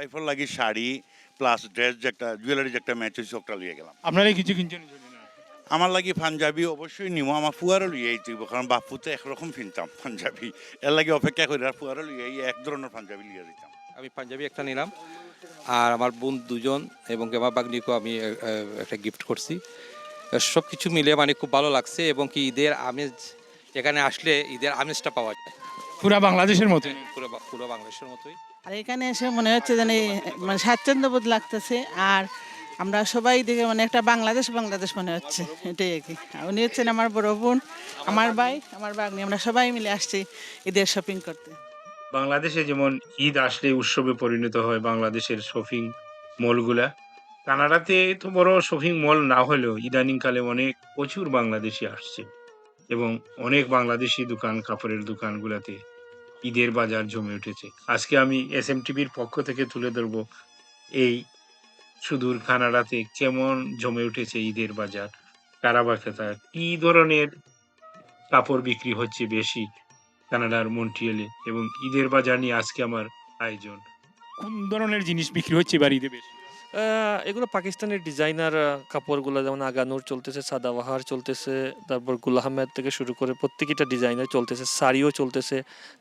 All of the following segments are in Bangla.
ওয়াইফের লাগি শাড়ি প্লাস ড্রেস যে একটা জুয়েলারি যে একটা ম্যাচ হয়েছে ওটা লিয়ে গেলাম। আপনারাই কিছু কিনছেন আমার লাগি পাঞ্জাবি অবশ্যই নিমো আমার ফুয়ারও লিয়ে আইতেইব কারণ বাপুতে একরকম কিনতাম পাঞ্জাবি। এর লাগে অপেক্ষা করি আর ফুয়ারও লিয়ে আই এক ধরনের পাঞ্জাবি লিয়ে দিতাম। আমি পাঞ্জাবি একটা নিলাম আর আমার বোন দুজন এবং আমার বাগনিকেও আমি একটা গিফট করছি। সব কিছু মিলে মানে খুব ভালো লাগছে এবং কি ঈদের আমেজ এখানে আসলে ঈদের আমেজটা পাওয়া যায়। পুরা বাংলাদেশের মতোই। পুরো পুরো বাংলাদেশের মতোই। আর এখানে এসে মনে হচ্ছে যেন মানে স্বাচ্ছন্দ্যবোধ লাগতেছে। আর আমরা সবাই দিকে মানে একটা বাংলাদেশ বাংলাদেশ মনে হচ্ছে। এটাই আর কি। উনি হচ্ছেন আমার বড় বোন, আমার ভাই, আমার বাগনি আমরা সবাই মিলে আসছি ঈদের শপিং করতে। বাংলাদেশে যেমন ঈদ আসলে উৎসবে পরিণত হয় বাংলাদেশের শপিং মলগুলা, কানাডাতে তো বড় শপিং মল না হলেও ইদানিংকালে অনেক প্রচুর বাংলাদেশি আসছে। এবং অনেক বাংলাদেশি দোকান, কাপড়ের দোকানগুলাতে ঈদের বাজার জমে উঠেছে। আজকে আমি এস এম টিভির পক্ষ থেকে তুলে ধরবো এই সুদূর কানাডাতে কেমন জমে উঠেছে ঈদের বাজার, কারাবাখেতা, কি ধরনের কাপড় বিক্রি হচ্ছে বেশি কানাডার মন্ট্রিয়েলে এবং ঈদের বাজার নিয়ে আজকে আমার আয়োজন? কোন ধরনের জিনিস বিক্রি হচ্ছে এবার ঈদে বেশি? আহ, এগুলো পাকিস্তানের ডিজাইনার কাপড়গুলো যেমন আগানুর চলতেছে সাদাবাহার চলতেছে তারপর গুল আহমেদ থেকে শুরু করে প্রত্যেকটা ডিজাইনার চলতেছে শাড়িও চলতেছে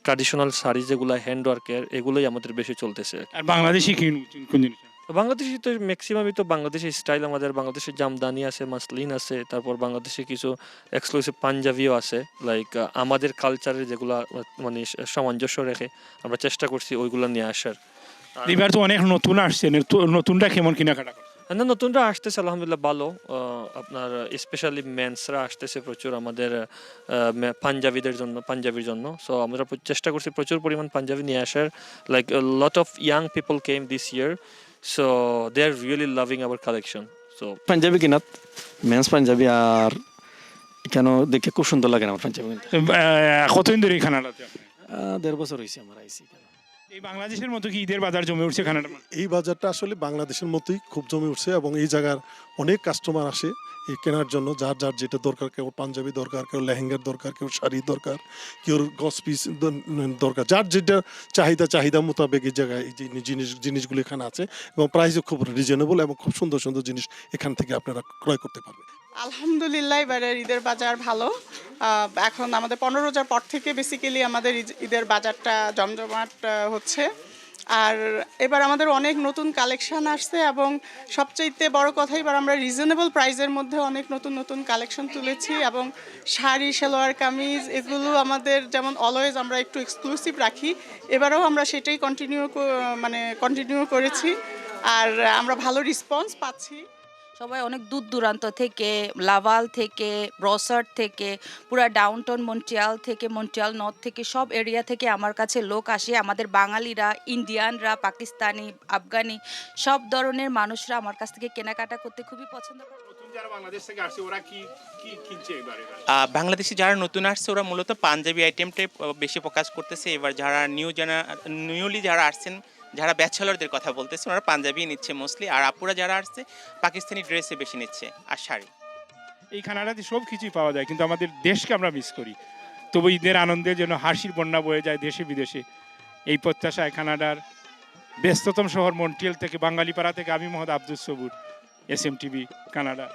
ট্রাডিশনাল শাড়ি যেগুলো হ্যান্ড ওয়ার্কের এগুলোই আমাদের বেশি চলতেছে। আর বাংলাদেশি কি কোন জিনিস? তো বাংলাদেশি তো ম্যাক্সিমামই তো বাংলাদেশি স্টাইল আমাদের বাংলাদেশের জামদানি আছে মাসলিন আছে তারপর বাংলাদেশে কিছু এক্সক্লুসিভ পাঞ্জাবিও আছে লাইক আমাদের কালচারের যেগুলো মানে সামঞ্জস্য রেখে আমরা চেষ্টা করছি ওইগুলো নিয়ে আসার। এবার তো অনেক নতুন আসছে নতুনটা কেমন কেনাকাটা না নতুনরা আসতেছে আলহামদুলিল্লাহ ভালো। আপনার স্পেশালি মেন্সরা আসতেছে প্রচুর আমাদের পাঞ্জাবিদের জন্য পাঞ্জাবির জন্য। সো আমরা চেষ্টা করছি প্রচুর পরিমাণ পাঞ্জাবি নিয়ে আসার। Like lot of young people came this year so they are really loving our collection so Punjabi কিনাত men's panjabi আর কেন দেখে খুব সুন্দর লাগে আমার পাঞ্জাবি কতদিন ধরে এই কানাডাতে আপনি? আহ, দেড় বছর হয়েছে আমার আইসি এই বাংলাদেশের মতো কি ঈদের বাজার জমে উঠছে এই বাজারটা আসলে বাংলাদেশের মতোই খুব জমে উঠছে এবং এই জায়গার অনেক কাস্টমার আসে এই কেনার জন্য। যার যার যেটা দরকার, কেউ পাঞ্জাবি দরকার, কেউ লেহেঙ্গার দরকার, কেউ শাড়ি দরকার, কেউ গস পিস দরকার। যার যেটা চাহিদা চাহিদা মোতাবেক এই জায়গায় এই জিনিস জিনিসগুলো এখানে আছে এবং প্রাইসও খুব রিজনেবল এবং খুব সুন্দর সুন্দর জিনিস এখান থেকে আপনারা ক্রয় করতে পারবেন। আলহামদুলিল্লাহ, এবারের ঈদের বাজার ভালো। এখন আমাদের পনেরো রোজার পর থেকে বেসিক্যালি আমাদের ঈদের বাজারটা জমজমাট হচ্ছে। আর এবার আমাদের অনেক নতুন কালেকশন আসছে এবং সবচাইতে বড় কথা, এবার আমরা রিজনেবল প্রাইজের মধ্যে অনেক নতুন নতুন কালেকশন তুলেছি এবং শাড়ি, সালোয়ার, কামিজ, এগুলো আমাদের যেমন অলওয়েজ আমরা একটু এক্সক্লুসিভ রাখি, এবারেও আমরা সেটাই কন্টিনিউ মানে কন্টিনিউ করেছি। আর আমরা ভালো রেসপন্স পাচ্ছি। সবাই অনেক দূর দূরান্ত থেকে লাভাল থেকে ব্রসার থেকে পুরা ডাউনটাউন মন্ট্রিয়াল থেকে মন্ট্রিয়াল নর্থ থেকে সব এরিয়া থেকে আমার কাছে লোক আসে। আমাদের বাঙালিরা ইন্ডিয়ানরা পাকিস্তানি আফগানি সব ধরনের মানুষরা আমার কাছ থেকে কেনাকাটা করতে খুবই পছন্দ করে। নতুন যারা বাংলাদেশ থেকে ওরা কি কি কিনছে এবারে আহ, বাংলাদেশি যারা নতুন আসছে ওরা মূলত পাঞ্জাবি আইটেমটাই বেশি ফোকাস করতেছে। এবার যারা নিউ জানা নিউলি যারা আসছেন যারা ব্যাচেলরদের কথা বলতেছে ওরা পাঞ্জাবি নিচ্ছে মোস্টলি আর আপুরা যারা আসছে, পাকিস্তানি ড্রেসে বেশি নিচ্ছে, আর শাড়ি। এই কানাডাতে সব কিছুই পাওয়া যায়, কিন্তু আমাদের দেশকে আমরা মিস করি। তবু ঈদের আনন্দের জন্য হাসির বন্যা বয়ে যায় দেশে বিদেশে। এই প্রত্যাশায় কানাডার ব্যস্ততম শহর মন্ট্রিয়াল থেকে বাঙালিপাড়া থেকে আমি Mohammad Abdul Sabur S M TV Canada